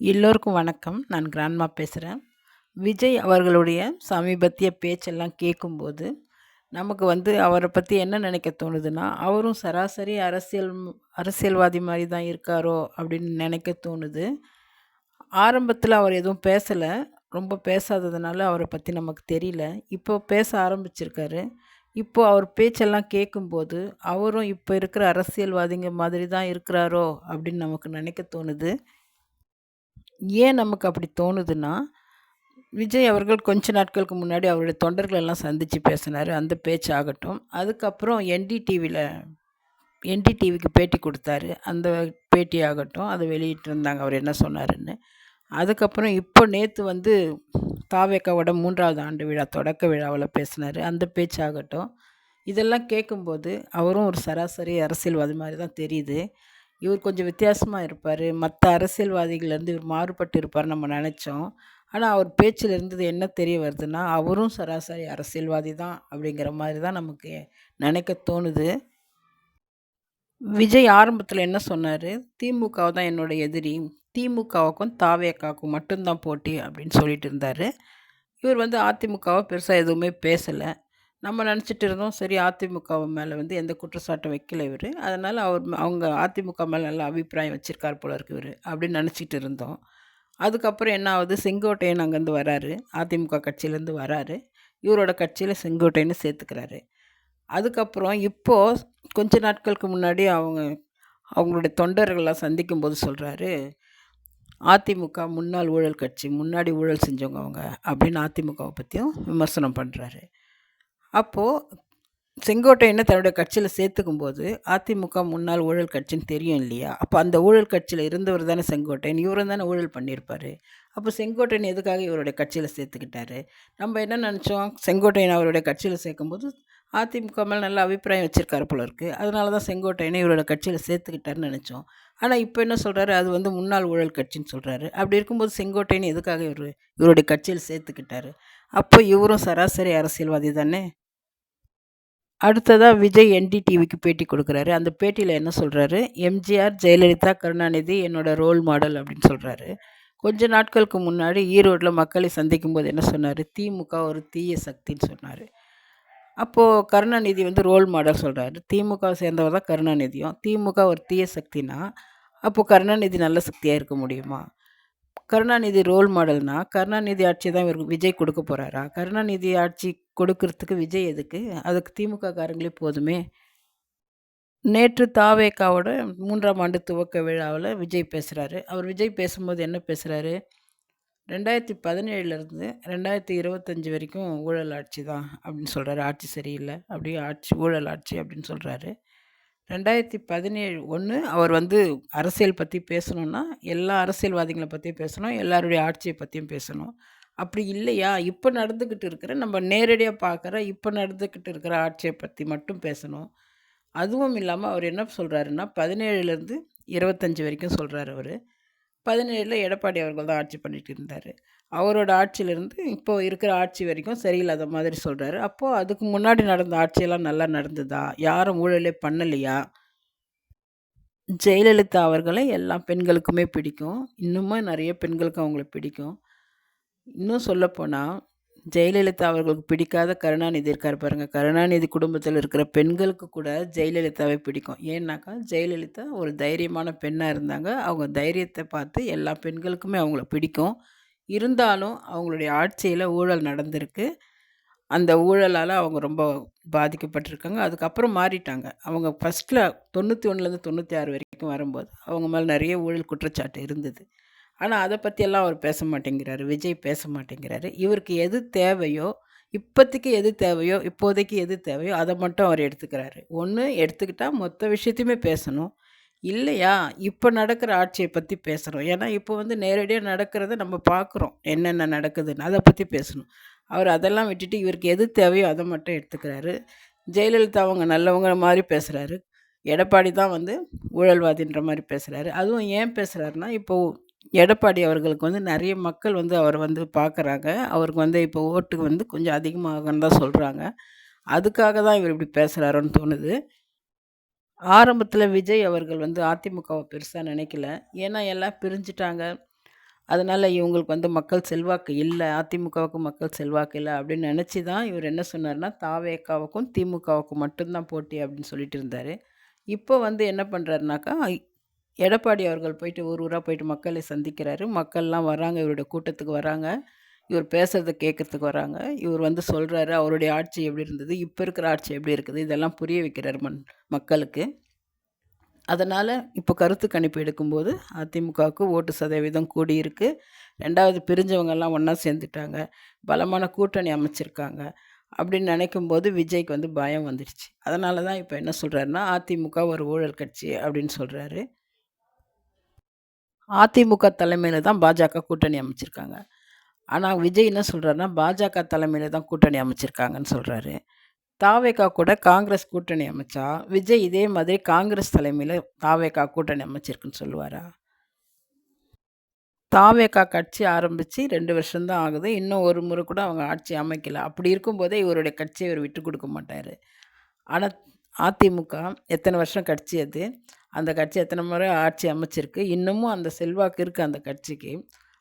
எல்லோருக்கும் வணக்கம். நான் கிராண்ட்மா பேசுகிறேன் விஜய் அவர்களுடைய சமீபத்திய பேச்செல்லாம் கேட்கும்போது, நமக்கு வந்து அவரை பற்றி என்ன நினைக்க தோணுதுன்னா, அவரும் சராசரி அரசியல் அரசியல்வாதி மாதிரி தான் இருக்காரோ! அப்படின்னு நினைக்க தோணுது. ஆரம்பத்தில் அவர் எதுவும் பேசலை ரொம்ப பேசாததுனால அவரை பற்றி நமக்கு தெரியல. இப்போ பேச ஆரம்பிச்சிருக்காரு. இப்போது அவர் பேச்செல்லாம் கேட்கும்போது, அவரும் இப்போ இருக்கிற அரசியல்வாதிங்க மாதிரி தான் இருக்கிறாரோ! அப்படின்னு நமக்கு நினைக்க தோணுது. ஏன் நமக்கு அப்படி தோணுதுன்னா, விஜய் அவர்கள் கொஞ்ச நாட்களுக்கு முன்னாடி அவருடைய தொண்டர்களெல்லாம் எல்லாம் சந்திச்சு பேசினாரு. அந்த பேச்சு ஆகட்டும். அதுக்கப்புறம் என்டிடிவியில் என்டிடிவிக்கு பேட்டி கொடுத்தாரு அந்த பேட்டி ஆகட்டும். அதை வெளியிட்டிருந்தாங்க அவர் என்ன சொன்னாருன்னு. அதுக்கப்புறம் இப்போ நேற்று வந்து தாவேக்காவோட மூன்றாவது ஆண்டு விழா தொடக்க விழாவில் பேசினாரு. அந்த பேச்சு ஆகட்டும். இதெல்லாம் கேட்கும்போது, அவரும் ஒரு சராசரி அரசியல்வாதி மாதிரி தான் தெரியுது. இவர் கொஞ்சம் வித்தியாசமாக இருப்பார். மற்ற அரசியல்வாதிகள்லேருந்து இவர் மாறுபட்டு இருப்பார் நம்ம நினச்சோம். ஆனால் அவர் பேச்சில் இருந்தது என்ன தெரிய வருதுன்னா, அவரும் சராசரி அரசியல்வாதி தான் அப்படிங்கிற மாதிரி தான் நமக்கு நினைக்க தோணுது. விஜய் ஆரம்பத்தில் என்ன சொன்னார்? திமுகவை தான் என்னோட எதிரி. திமுகவுக்கும், தாவேக்காவுக்கும் மட்டும் தான் போட்டி" அப்படின்னு சொல்லிட்டு இருந்தார். இவர் வந்து அதிமுகவை பெருசாக எதுவுமே பேசலை. நம்ம நினச்சிட்டு இருந்தோம், சரி அதிமுக மேலே வந்து எந்த குற்றச்சாட்டும் வைக்கல இவர் அதனால் அவர் அவங்க அதிமுக மேலே நல்ல அபிப்பிராயம் வச்சுருக்கார் போல இருக்கு இவர் அப்படின்னு நினச்சிட்டு இருந்தோம். அதுக்கப்புறம் என்ன ஆகுது, செங்கோட்டையன் அங்கேருந்து வராரு. அதிமுக கட்சியிலேருந்து வராரு. இவரோட கட்சியில் செங்கோட்டையன்னு சேர்த்துக்கிறாரு. அதுக்கப்புறம் இப்போ கொஞ்ச நாட்களுக்கு முன்னாடி அவங்க அவங்களுடைய தொண்டர்கள்லாம் சந்திக்கும்போது சொல்கிறாரு "அதிமுக முன்னாள் ஊழல் கட்சி. முன்னாடி ஊழல் செஞ்சவங்க அவங்க" அப்படின்னு அதிமுகவை பற்றியும் விமர்சனம் பண்ணுறாரு அப்போது செங்கோட்டையனை தன்னுடைய கட்சியில சேர்த்துக்கும்போது, அதிமுக முன்னாள் ஊழல் கட்சின்னு தெரியும் இல்லையா? அப்போ அந்த ஊழல் கட்சியில் இருந்தவர் தானே செங்கோட்டையன். இவரும் தானே ஊழல் பண்ணியிருப்பார் அப்போ செங்கோட்டையன் எதுக்காக இவருடைய கட்சியில் சேர்த்துக்கிட்டாரு? நம்ம என்ன நினச்சோம் செங்கோட்டையன் அவருடைய கட்சியில் சேர்க்கும்போது, அதிமுக மேலே நல்ல அபிப்பிராயம் வச்சிருக்காரு போல இருக்குது அதனால தான் செங்கோட்டையனை இவரோட கட்சியில் சேர்த்துக்கிட்டாருன்னு நினச்சோம் ஆனால் இப்போ என்ன சொல்கிறாரு அது வந்து முன்னாள் ஊழல் கட்சின்னு சொல்கிறாரு அப்படி இருக்கும்போது செங்கோட்டையன எதுக்காக இவர் இவருடைய கட்சியில் சேர்த்துக்கிட்டாரு? அப்போ இவரும் சராசரி அரசியல்வாதி தானே! அடுத்ததாக விஜய் என்டிடிவிக்கு பேட்டி கொடுக்குறாரு. அந்த பேட்டியில் என்ன சொல்கிறாரு "எம்ஜிஆர், ஜெயலலிதா, கருணாநிதி என்னோடய ரோல் மாடல்" அப்படின்னு சொல்கிறாரு கொஞ்ச நாட்களுக்கு முன்னாடி ஈரோட்டில் மக்களை சந்திக்கும்போது என்ன சொன்னார்? "திமுக ஒரு தீய சக்தின்னு" சொன்னார். அப்போது கருணாநிதி வந்து ரோல் மாடல் சொல்கிறாரு திமுக சேர்ந்தவர் தான் கருணாநிதியும். திமுக ஒரு தீய சக்தினா அப்போது கருணாநிதி நல்ல சக்தியாக இருக்க முடியுமா? கருணாநிதி ரோல் மாடல்னா, கருணாநிதி ஆட்சி தான் இவருக்கு விஜய் கொடுக்க போகிறாரா கருணாநிதி ஆட்சி கொடுக்கறதுக்கு விஜய் எதுக்கு? அதுக்கு திமுக காரங்களே போதுமே! நேற்று தாவேக்காவோட மூன்றாம் ஆண்டு துவக்க விழாவில் விஜய் பேசுகிறாரு அவர் விஜய் பேசும்போது என்ன பேசுகிறாரு ரெண்டாயிரத்தி பதினேழுலேருந்து ரெண்டாயிரத்தி இருபத்தஞ்சி வரைக்கும் ஊழல் ஆட்சி தான்" அப்படின்னு சொல்கிறாரு ஆட்சி சரியில்லை. அப்படியே ஆட்சி ஊழல் ஆட்சி அப்படின்னு சொல்கிறாரு ரெண்டாயிரத்தி பதினேழு ஒன்று அவர் வந்து அரசியல் பற்றி பேசணும்னா, எல்லா அரசியல்வாதிகளை பற்றியும் பேசணும். எல்லாருடைய ஆட்சியை பற்றியும் பேசணும். அப்படி இல்லையா, இப்போ நடந்துக்கிட்டு இருக்கிற நம்ம நேரடியாக பார்க்குற, இப்போ நடந்துக்கிட்டு இருக்கிற ஆட்சியை பற்றி மட்டும் பேசணும். அதுவும் இல்லாமல் அவர் என்ன சொல்கிறாருன்னா பதினேழுலேருந்து இருபத்தஞ்சி வரைக்கும் சொல்கிறார் அவர் 17ல எடப்பாடி அவர்கள் தான் ஆட்சி பண்ணிட்டு இருந்தார் அவரோட ஆட்சியிலிருந்து இப்போ இருக்கிற ஆட்சி வரைக்கும் சரியில்லாத மாதிரி சொல்கிறாரு அப்போது அதுக்கு முன்னாடி நடந்த ஆட்சியெல்லாம் நல்லா நடந்ததா? யாரும் ஊழலே பண்ணலையா? ஜெயலலிதா அவர்களை எல்லா பெண்களுக்குமே பிடிக்கும். இன்னுமும் நிறைய பெண்களுக்கு அவங்கள பிடிக்கும். இன்னும் சொல்லப்போனால் ஜெயலலிதா அவர்களுக்கு பிடிக்காத கருணாநிதி இருக்கார் பாருங்கள் கருணாநிதி குடும்பத்தில் இருக்கிற பெண்களுக்கு கூட ஜெயலலிதாவை பிடிக்கும். ஏன்னாக்கா, ஜெயலலிதா ஒரு தைரியமான பெண்ணாக இருந்தாங்க. அவங்க தைரியத்தை பார்த்து எல்லா பெண்களுக்குமே அவங்கள பிடிக்கும். இருந்தாலும் அவங்களுடைய ஆட்சியில் ஊழல் நடந்திருக்கு. அந்த ஊழலால் அவங்க ரொம்ப பாதிக்கப்பட்டிருக்காங்க. அதுக்கப்புறம் மாறிட்டாங்க. அவங்க ஃபர்ஸ்ட்டில் தொண்ணூற்றி ஒன்றுலேருந்து தொண்ணூற்றி ஆறு வரைக்கும் வரும்போது, அவங்க மேலே நிறைய ஊழல் குற்றச்சாட்டு இருந்தது. ஆனால் அதை பற்றியெல்லாம் அவர் பேச மாட்டேங்கிறாரு. விஜய் பேச மாட்டேங்கிறாரு. இவருக்கு எது தேவையோ, இப்போதைக்கு எது தேவையோ, இப்போதைக்கு எது தேவையோ அதை மட்டும் அவர் எடுத்துக்கிறாரு. ஒன்று எடுத்துக்கிட்டால் மொத்த விஷயத்தையுமே பேசணும். இல்லையா, இப்போ நடக்கிற ஆட்சியை பற்றி பேசணும். ஏன்னா, இப்போ வந்து நேரடியாக நடக்கிறத நம்ம பார்க்குறோம். என்னென்ன நடக்குதுன்னு. அதை பற்றி பேசணும். அவர் அதெல்லாம் விட்டுட்டு இவருக்கு எது தேவையோ அதை மட்டும் எடுத்துக்கிறாரு. ஜெயலலிதா அவங்க நல்லவங்க மாதிரி பேசுகிறாரு எடப்பாடி தான் வந்து ஊழல்வாதின்ற மாதிரி பேசுகிறாரு அதுவும் ஏன் பேசுகிறாருன்னா இப்போ எடப்பாடி அவர்களுக்கு வந்து நிறைய மக்கள் வந்து அவர் வந்து பார்க்குறாங்க. அவருக்கு வந்து இப்போ ஓட்டு வந்து கொஞ்சம் அதிகமாகன்னு தான் சொல்கிறாங்க அதுக்காக தான் இவர் இப்படி பேசுகிறாருன்னு தோணுது. ஆரம்பத்தில் விஜய் அவர்கள் வந்து அதிமுகவை பெருசாக நினைக்கல. ஏன்னா எல்லாம் பிரிஞ்சுட்டாங்க. அதனால் இவங்களுக்கு வந்து மக்கள் செல்வாக்கு இல்லை அதிமுகவுக்கு மக்கள் செல்வாக்கு இல்லை அப்படின்னு நினச்சி தான் இவர் என்ன சொன்னார்னா தாவேக்காவுக்கும் திமுகவுக்கும் மட்டும்தான் போட்டி அப்படின்னு சொல்லிட்டு இருந்தார் இப்போ வந்து என்ன பண்ணுறாருனாக்கா எடப்பாடி அவர்கள் போயிட்டு ஊர் ஊராக போயிட்டு மக்களை சந்திக்கிறாரு. மக்கள்லாம் வராங்க இவருடைய கூட்டத்துக்கு வராங்க. இவர் பேசுகிறத கேட்குறதுக்கு வராங்க. இவர் வந்து சொல்கிறாரு அவருடைய ஆட்சி எப்படி இருந்தது இப்போ இருக்கிற ஆட்சி எப்படி இருக்குது இதெல்லாம் புரிய வைக்கிறார் மண் மக்களுக்கு. அதனால் இப்போ கருத்து கணிப்பு எடுக்கும்போது அதிமுகவுக்கு ஓட்டு சதவீதம் கூடியிருக்கு. ரெண்டாவது பிரிஞ்சவங்கெல்லாம் ஒன்றா சேர்ந்துட்டாங்க. பலமான கூட்டணி அமைச்சிருக்காங்க. அப்படின்னு நினைக்கும்போது விஜய்க்கு வந்து பயம் வந்துடுச்சு அதனால தான் இப்போ என்ன சொல்கிறாருன்னா அதிமுக ஒரு ஊழல் கட்சி அப்படின்னு சொல்கிறாரு அதிமுக தலைமையில் தான் பாஜக கூட்டணி அமைச்சிருக்காங்க. ஆனால் விஜய் என்ன சொல்கிறாருன்னா பாஜக தலைமையில் தான் கூட்டணி அமைச்சிருக்காங்கன்னு சொல்கிறாரு தாவேக்கா கூட காங்கிரஸ் கூட்டணி அமைச்சா விஜய் இதே மாதிரி காங்கிரஸ் தலைமையில் தாவேக்கா கூட்டணி அமைச்சிருக்குன்னு சொல்லுவாரா? தாவேக்கா கட்சி ஆரம்பித்து ரெண்டு வருஷம்தான் ஆகுது. இன்னும் ஒரு முறை கூட அவங்க ஆட்சி அமைக்கல. அப்படி இருக்கும்போதே இவருடைய கட்சியை இவர் விட்டு கொடுக்க மாட்டார். ஆனால் அதிமுக எத்தனை வருஷம் கட்சி அது? அந்த கட்சி எத்தனை முறை ஆட்சி அமைச்சிருக்கு இன்னமும் அந்த செல்வாக்கு இருக்குது அந்த கட்சிக்கு.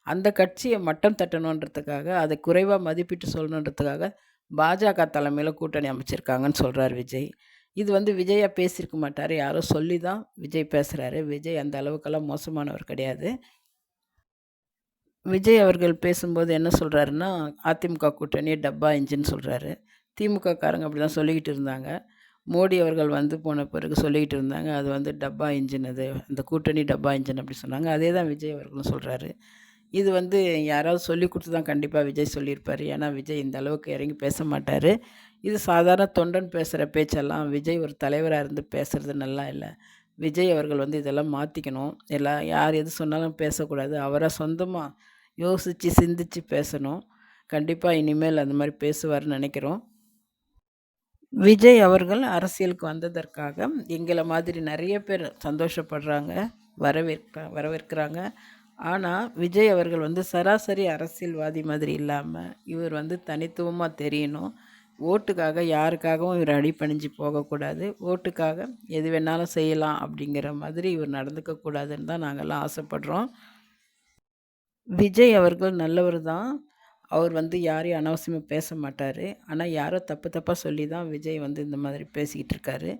அந்த கட்சியை மட்டம் தட்டணுன்றதுக்காக அதை குறைவாக மதிப்பிட்டு சொல்லணுன்றதுக்காக பாஜக தலைமையில் கூட்டணி அமைச்சிருக்காங்கன்னு சொல்கிறார் விஜய். இது வந்து விஜயா பேசியிருக்க மாட்டார் யாரோ சொல்லி தான் விஜய் பேசுகிறாரு விஜய் அந்த அளவுக்கெல்லாம் மோசமானவர் கிடையாது. விஜய் அவர்கள் பேசும்போது என்ன சொல்கிறாருன்னா அதிமுக கூட்டணி டப்பா இஞ்சின்னு சொல்கிறாரு திமுக காரங்க அப்படி தான் சொல்லிக்கிட்டு இருந்தாங்க. மோடி அவர்கள் வந்து போன பிறகு சொல்லிக்கிட்டு இருந்தாங்க அது வந்து டப்பா இன்ஜின் அது அந்த கூட்டணி டப்பா இன்ஜின் அப்படி சொன்னாங்க. அதே தான் விஜய் அவர்களும் சொல்கிறாரு இது வந்து யாராவது சொல்லி கொடுத்து தான் கண்டிப்பாக விஜய் சொல்லியிருப்பார். ஏன்னா விஜய் இந்த அளவுக்கு இறங்கி பேச மாட்டார். இது சாதாரண தொண்டன் பேசுகிற பேச்செல்லாம் விஜய் ஒரு தலைவராக இருந்து பேசுகிறது நல்லா இல்லை. விஜய் அவர்கள் வந்து இதெல்லாம் மாற்றிக்கணும் எல்லாம் யார் எது சொன்னாலும் பேசக்கூடாது. அவராக சொந்தமாக யோசித்து சிந்தித்து பேசணும். கண்டிப்பாக இனிமேல் அந்த மாதிரி பேசுவார்னு நினைக்கிறோம். விஜய் அவர்கள் அரசியலுக்கு வந்ததற்காக எங்களை மாதிரி நிறைய பேர் சந்தோஷப்படுறாங்க வரவேற்க வரவேற்கிறாங்க. ஆனால் விஜய் அவர்கள் வந்து சராசரி அரசியல்வாதி மாதிரி இல்லாமல் இவர் வந்து தனித்துவமாக தெரியணும். ஓட்டுக்காக யாருக்காகவும் இவர் அடிப்பணிஞ்சு போகக்கூடாது. ஓட்டுக்காக எது வேணாலும் செய்யலாம் அப்படிங்கிற மாதிரி இவர் நடந்துக்கக்கூடாதுன்னு தான் நாங்கள்லாம் ஆசைப்படுறோம். விஜய் அவர்கள் நல்லவர் தான். அவர் வந்து யாரையும் அனாவசியமாக பேச மாட்டார். ஆனால் யாரோ தப்பு தப்பாக சொல்லி தான் விஜய் வந்து இந்த மாதிரி பேசிக்கிட்டு இருக்காரு.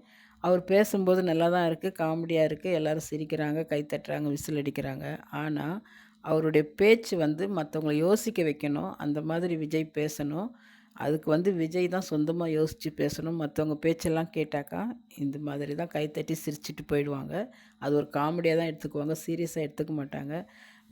அவர் பேசும்போது நல்லா தான் இருக்குது காமெடியாக இருக்குது எல்லோரும் சிரிக்கிறாங்க கைத்தட்டுறாங்க விசில் அடிக்கிறாங்க. ஆனால் அவருடைய பேச்சு வந்து மற்றவங்கள யோசிக்க வைக்கணும் அந்த மாதிரி விஜய் பேசணும். அதுக்கு வந்து விஜய் தான் சொந்தமாக யோசித்து பேசணும். மற்றவங்க பேச்செல்லாம் கேட்டாக்கா இந்த மாதிரி தான் கைத்தட்டி சிரிச்சிட்டு போயிடுவாங்க. அது ஒரு காமெடியாக தான் எடுத்துக்குவாங்க சீரியஸாக எடுத்துக்க மாட்டாங்க.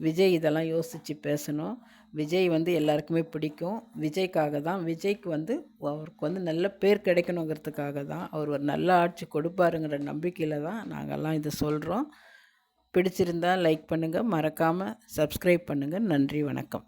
விஜய் இதெல்லாம் யோசித்து பேசணும். விஜய் வந்து எல்லாருக்குமே பிடிக்கும். விஜய்க்காக தான். விஜய்க்கு வந்து அவருக்கு வந்து நல்ல பேர் கிடைக்கணுங்கிறதுக்காக தான் அவர் ஒரு நல்ல ஆட்சி கொடுப்பாருங்கிற நம்பிக்கையில் தான் நாங்கள்லாம் இதை சொல்கிறோம் பிடிச்சிருந்தால் லைக் பண்ணுங்கள் மறக்காமல் சப்ஸ்கிரைப் பண்ணுங்கள் நன்றி வணக்கம்.